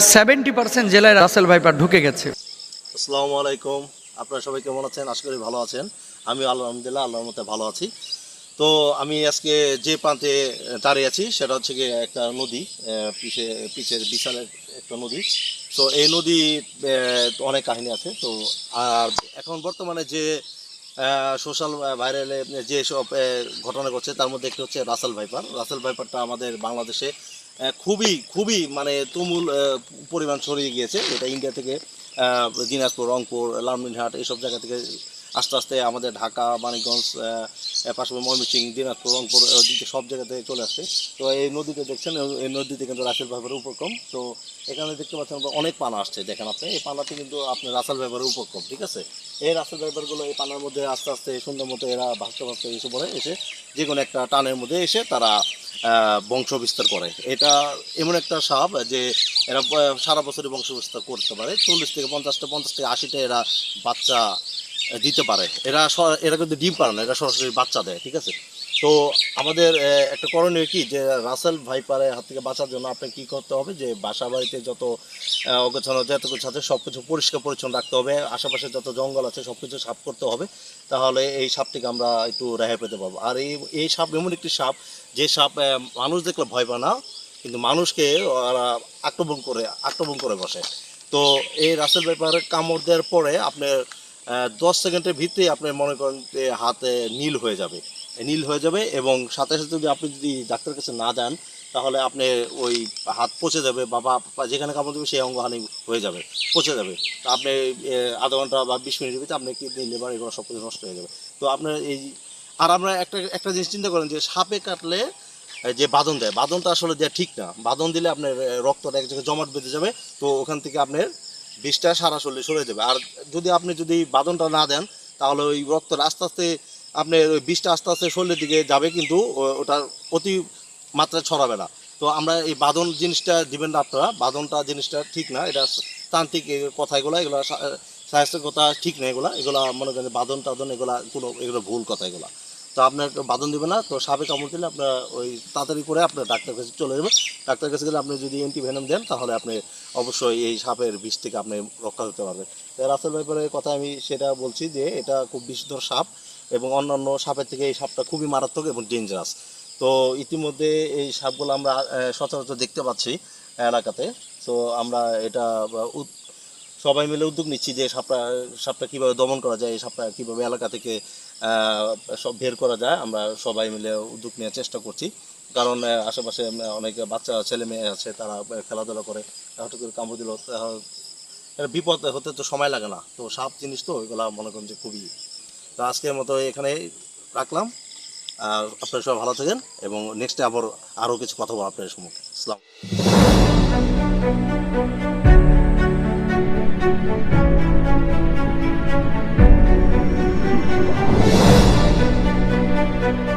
Seventy percent জেলায় Russell viper ঢুকে গেছে। আসসালামু আলাইকুম। আপনারা সবাই কেমন আছেন? আশা করি ভালো আছেন। আমি আলহামদুলিল্লাহ, আল্লাহর মতে ভালো আছি। তো আমি আজকে যে প্রান্তে দাঁড়িয়ে আছি, সেটা হচ্ছে গিয়ে একটা নদী পিছে, পিছের বিশালের একটা নদী। তো এই নদী অনেক কাহিনী আছে। তো আর এখন বর্তমানে যে সোশ্যাল ভাইরালে যে সব ঘটনা ঘটছে, তার মধ্যে একটি হচ্ছে রাসেল ভাইপার। রাসেল ভাইপারটা আমাদের বাংলাদেশে খুবই খুবই মানে তুমুল পরিমাণ ছড়িয়ে গিয়েছে। এটা ইন্ডিয়া থেকে দিনাজপুর, রংপুর লালমিনহাট এইসব জায়গা থেকে আস্তে আস্তে আমাদের ঢাকা মানিকগঞ্জ পাশাপাশি ময়মনসিংহ দিনাজপুর রংপুর আহ, দিকে সব জায়গা থেকে চলে আসছে। তো এই নদীতে দেখছেন এই- নদীতে কিন্তু রাসেল ভাইপারের উপক্রম। তো এখানে দেখতে পাচ্ছেন অনেক পানা আসছে দেখেন আপনি। এই পানাতে কিন্তু আপনার রাসেল ভাইপারের উপক্রম ঠিক আছে? এই রাসেল ভাইপারগুলো এই পানার মধ্যে আস্তে আস্তে সুন্দর মতো এরা ভাসতে ভাসতে এসে পড়ে এসে যে কোনো একটা টানের মধ্যে এসে তারা বংশ বিস্তার করে। এটা এমন একটা সাপ যে এরা সারা বছরই বংশ বিস্তার করতে পারে। চল্লিশ থেকে পঞ্চাশটা পঞ্চাশ থেকে আশিটা এরা বাচ্চা দিতে পারে। এরা এরা কিন্তু ডিম পারে না এরা সরাসরি বাচ্চা দেয় ঠিক আছে? তো আমাদের একটা করণীয় কি যে রাসেল ভাইপারের হাত থেকে বাঁচার জন্য আপনি কি করতে হবে যে বাসা বাড়িতে যত আহ, অগোছালো যত কিছু আছে সব কিছু পরিষ্কার পরিচ্ছন্ন রাখতে হবে আশেপাশে যত জঙ্গল আছে সব কিছু সাফ করতে হবে তাহলে এই সাপ থেকে আমরা একটু রেহাই পেতে পারব। আর এই এই সাপ এমন একটি সাপ যে সাপ মানুষ দেখলে ভয় পায় না কিন্তু মানুষকে আক্রমণ করে আক্রমণ করে বসে। তো এই রাসেল ব্যাপারে কামড় দেওয়ার পরে আপনার দশ সেকেন্ডের ভিতরেই আপনি মনে করেন যে হাতে নীল হয়ে যাবে। নীল হয়ে যাবে এবং সাথে সাথে যদি আপনি যদি ডাক্তারের কাছে না যান, তাহলে আপনি ওই হাত পচে যাবে বা যেখানে কামড় দেবে সেই অঙ্গহানি হয়ে যাবে, পচে যাবে। তো আপনি আধা ঘণ্টা বা বিশ মিনিটের ভিতরে আপনি কিডনি লিভার এগুলো সব কিছু নষ্ট হয়ে যাবে। তো আপনার এই, আর আমরা একটা একটা জিনিস চিন্তা করেন যে সাপে কাটলে যে বাদন দেয় বাদনটা আসলে দেওয়া ঠিক না। বাদন দিলে আপনার রক্তটা এক জায়গায় জমাট বেঁধে যাবে, তো ওখান থেকে আপনার বিষটা সারা শরীরে সরে যাবে। আর যদি আপনি যদি বাদনটা না দেন, তাহলে ওই রক্তটা আস্তে আস্তে আপনার ওই বিষটা আস্তে আস্তে শরীরের দিকে যাবে কিন্তু ওটার অতি মাত্রায় ছড়াবে না। তো আমরা এই বাদন জিনিসটা দিবেন না আপনারা। বাদনটা জিনিসটা ঠিক না, এটা তান্ত্রিক কথা এগুলো এগুলো স্বাস্থ্যের কথা ঠিক না এগুলা। এগুলা মনে করেন বাদন টাদন এগুলা কোনো, এগুলো ভুল কথা এগুলা তো আপনার বাদন দিবে না, তো সাপে কামড় দিলে আপনার ওই তাড়াতাড়ি করে আপনার ডাক্তার কাছে চলে যাবে। ডাক্তার কাছে গেলে আপনি যদি অ্যান্টিভেনম দেন, তাহলে আপনি অবশ্যই এই সাপের বিষ থেকে আপনি রক্ষা হতে পারবেন। রাসেল ব্যাপারে কথা আমি সেটা বলছি যে, এটা খুব বিষধর সাপ এবং অন্যান্য সাপের থেকে এই সাপটা খুবই মারাত্মক এবং ডেঞ্জারাস তো ইতিমধ্যে এই সাপগুলো আমরা সচরাচর দেখতে পাচ্ছি, এলাকাতে। তো আমরা এটা সবাই মিলে উদ্যোগ নিচ্ছি যে সাপটা সাপটা কীভাবে দমন করা যায়, এই সাপটা কীভাবে এলাকা থেকে সব বের করা যায়, আমরা সবাই মিলে উদ্যোগ নেওয়ার চেষ্টা করছি। কারণ আশেপাশে অনেক বাচ্চা, ছেলে মেয়ে আছে, তারা খেলাধুলা করে, হঠাৎ করে কামড় দিল বিপদ হতে তো সময় লাগে না। তো সাপ জিনিস তো, এগুলা মনে করেন যে খুবই, তো আজকের মতো এখানে রাখলাম। আর আপনারা সবাই ভালো থাকেন, এবং নেক্সটে আবার আরও কিছু কথা বলব আপনাদের সম্মুখে। আসসালাম Thank you.